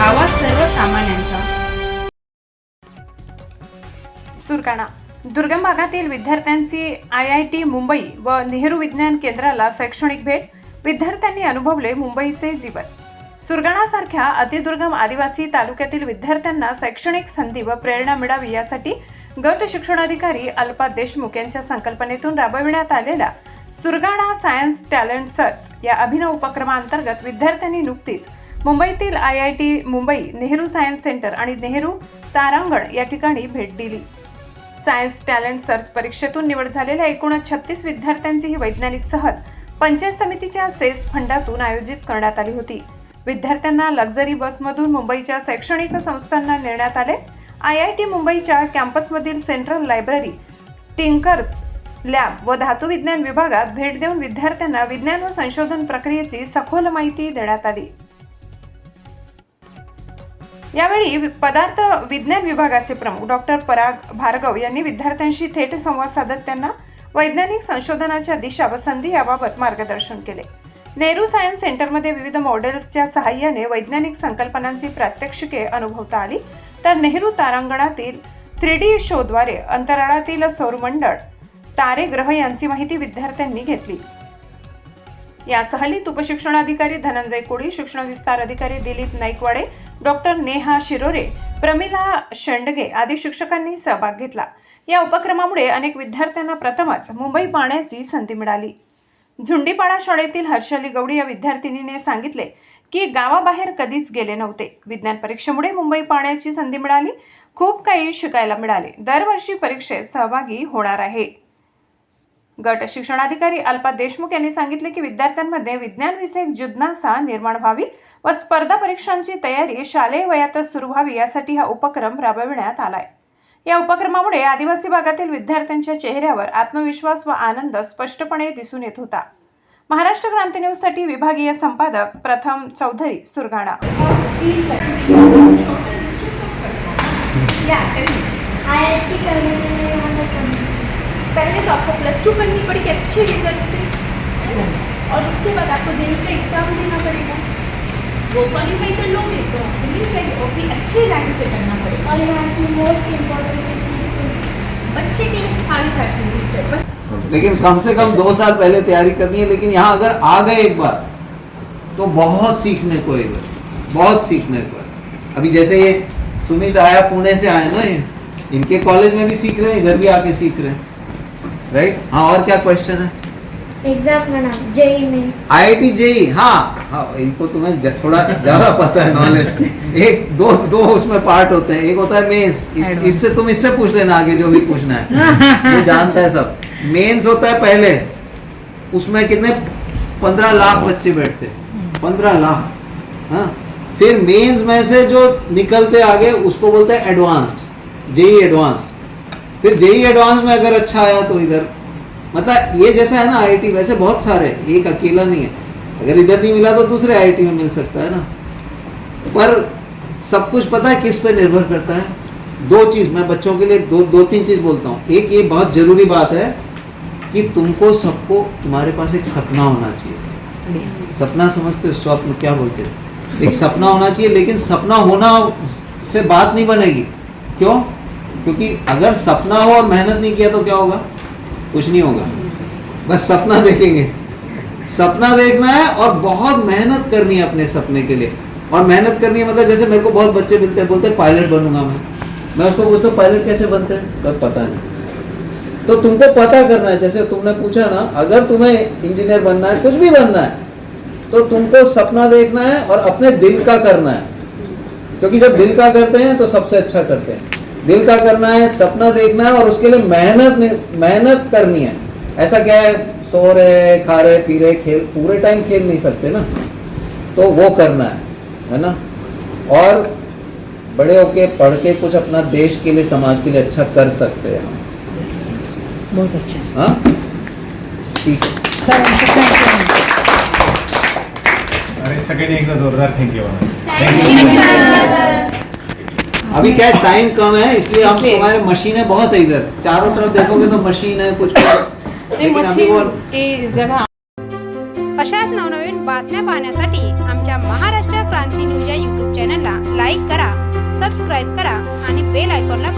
आवाज सर्वसामान्यांचा. सुरगाणा दुर्गम भागातील विद्यार्थ्यांची आय आय टी मुंबई व नेहरू विज्ञान केंद्राला शैक्षणिक भेट. विद्यार्थ्यांनी अनुभवले मुंबईचे जीवन. सुरगाणासारख्या अतिदुर्गम आदिवासी तालुक्यातील विद्यार्थ्यांना शैक्षणिक संधी व प्रेरणा मिळावी यासाठी गट शिक्षणाधिकारी अल्पा देशमुख यांच्या संकल्पनेतून राबविण्यात आलेल्या सुरगाणा सायन्स टॅलेंट सर्च या अभिनव उपक्रमाअंतर्गत विद्यार्थ्यांनी नुकतीच मुंबईतील I I T Mumbai Nehru science centre आणि नेहरू तारांगण या ठिकाणी भेट दिली. सायन्स टॅलेंट सर्च परीक्षेतून निवड झालेल्या एकूण छत्तीस विद्यार्थ्यांची ही वैज्ञानिक सहल पंचायत समितीच्या सेस फंडातून आयोजित करण्यात आली होती. विद्यार्थ्यांना लक्झरी बसमधून मुंबईच्या शैक्षणिक संस्थांना नेण्यात आले. आय आय टी मुंबईच्या कॅम्पसमधील सेंट्रल लायब्ररी टिंकर्स लॅब व धातू विज्ञान विभागात भेट देऊन विद्यार्थ्यांना विज्ञान व संशोधन प्रक्रियेची सखोल माहिती देण्यात आली. यावेळी वि- पदार्थ विज्ञान विभागाचे प्रमुख डॉक्टर पराग भार्गव यांनी विद्यार्थ्यांशी थेट संवाद साधत त्यांना वैज्ञानिक संशोधनाच्या दिशा व संधी याबाबत मार्गदर्शन केले. नेहरू सायन्स सेंटरमध्ये विविध मॉडेल्सच्या सहाय्याने वैज्ञानिक संकल्पनांची प्रात्यक्षिके अनुभवता आली. तर नेहरू तारांगणातील थ्री डी शोद्वारे अंतराळातील सौरमंडळ तारे ग्रह यांची माहिती विद्यार्थ्यांनी घेतली. या सहलीत उपशिक्षणाधिकारी धनंजय कोळी शिक्षण विस्तार अधिकारी दिलीप नाईकवाडे डॉक्टर नेहा शिरोरे प्रमिला शेंडगे आदी शिक्षकांनी सहभाग घेतला. या उपक्रमामुळे अनेक विद्यार्थ्यांना प्रथमच मुंबई पाहण्याची संधी मिळाली. झुंडीपाडा शाळेतील हर्षली गौडी या विद्यार्थिनीने सांगितले की गावाबाहेर कधीच गेले नव्हते. विज्ञान परीक्षेमुळे मुंबई पाहण्याची संधी मिळाली. खूप काही शिकायला मिळाले. दरवर्षी परीक्षेत सहभागी होणार आहे. गट शिक्षणाधिकारी अल्पा देशमुख यांनी सांगितले की विद्यार्थ्यांमध्ये विज्ञान विषयक जिज्ञासा निर्माण व्हावी व स्पर्धा परीक्षांची तयारी शालेय वयातच सुरू व्हावी यासाठी हा उपक्रम राबविण्यात आलाय. या उपक्रमामुळे आदिवासी भागातील विद्यार्थ्यांच्या चेहऱ्यावर आत्मविश्वास व आनंद स्पष्टपणे दिसून येत होता. महाराष्ट्र क्रांती न्यूजसाठी विभागीय संपादक Pratham Chaudhari Surgana. IIT plus two करनी पड़ेगी अच्छे रिज़ल्ट से है ना? और उसके बाद आपको जेई का एग्ज़ाम देना पड़ेगा। वो क्वालिफाई कर लोगे तो आपको मिल जाएगी और भी अच्छे रैंक से करना पड़ेगा। और यहाँ की मोस्ट इम्पोर्टेंट बच्चे के लिए सारी फैसिलिटीज़ है। बस लेकिन कम से कम दो साल पहले तैयारी करनी है लेकिन यहाँ अगर आ गए एक बार तो बहुत सीखने को है बहुत सीखने को है। अभी जैसे ये सुमित आया पुणे से आया ना ये इनके कॉलेज में भी सीख रहे हैं इधर भी आके सीख रहे हैं। राइट हाँ और क्या क्वेश्चन है? एग्ज़ाम का नाम JEE means I I T JEE हाँ। हाँ इनको तुम्हें थोड़ा ज़्यादा पता है नॉलेज एक दो दो उसमें पार्ट होते हैं। एक होता है मेंस इस, इससे तुम इससे पूछ लेना आगे जो भी पूछना है। ये जानता है सब। मेंस होता है पहले। उसमें कितने? पंद्रह लाख बच्चे बैठते पंद्रह लाख। हाँ। फिर मेंस में से जो निकलते आगे उसको बोलते हैं एडवांस्ड जेई एडवांस्ड फिर जेई एडवांस में अगर अच्छा आया तो इधर। मतलब ये जैसा है ना आईआईटी वैसे बहुत सारे एक अकेला नहीं है। अगर इधर नहीं मिला तो दूसरे आईआईटी में मिल सकता है ना। पर सब कुछ पता है किस पे निर्भर करता है। दो चीज़, मैं बच्चों के लिए दो दो तीन चीज़ बोलता हूँ। एक ये बहुत ज़रूरी बात है कि तुमको सबको, तुम्हारे पास एक सपना होना चाहिए। सपना समझते हो स्वप्न क्या बोलते हो? एक सपना होना चाहिए, लेकिन सपना होना से बात नहीं बनेगी। क्यों? क्योंकि अगर सपना हो और मेहनत नहीं किया तो क्या होगा? कुछ नहीं होगा। बस सपना देखेंगे। सपना देखना है और बहुत मेहनत करनी है अपने सपने के लिए। और मेहनत करनी है मतलब जैसे मेरे को बहुत बच्चे मिलते हैं, बोलते हैं, पायलट बनूँगा मैं। मैं उसको पूछता हूँ, पायलट कैसे बनते हैं? बस पता नहीं। तो तुमको पता करना है, जैसे तुमने पूछा ना, अगर तुम्हें इंजीनियर बनना है, कुछ भी बनना है तो तुमको सपना देखना है और अपने दिल का करना है। क्योंकि जब दिल का करते हैं तो सबसे अच्छा करते हैं। दिल का करना है सपना देखना है और उसके लिए मेहनत मेहनत करनी है। ऐसा क्या है? सो रहे खा रहे पी रहे खेल पूरे टाइम खेल नहीं सकते ना। तो वो करना है है ना? और बड़े होके पढ़ के कुछ अपना देश के लिए समाज के लिए अच्छा कर सकते हैं। हम बहुत अच्छा। हाँ? ठीक। है अरे सगळ्यांनी एकदा जोरदार थँक्यू अभी क्या टाइम कम है इसलिए हम। तुम्हारे मशीनें बहुत है इधर चारों तरफ देखोगे तो मशीन है कुछ अशाच नवनवीन बातम्या पाहण्यासाठी आमच्या महाराष्ट्र क्रांती न्यूज या यूट्यूब चॅनलला लाईक करा सबस्क्राईब करा आणि बेल आयकॉनला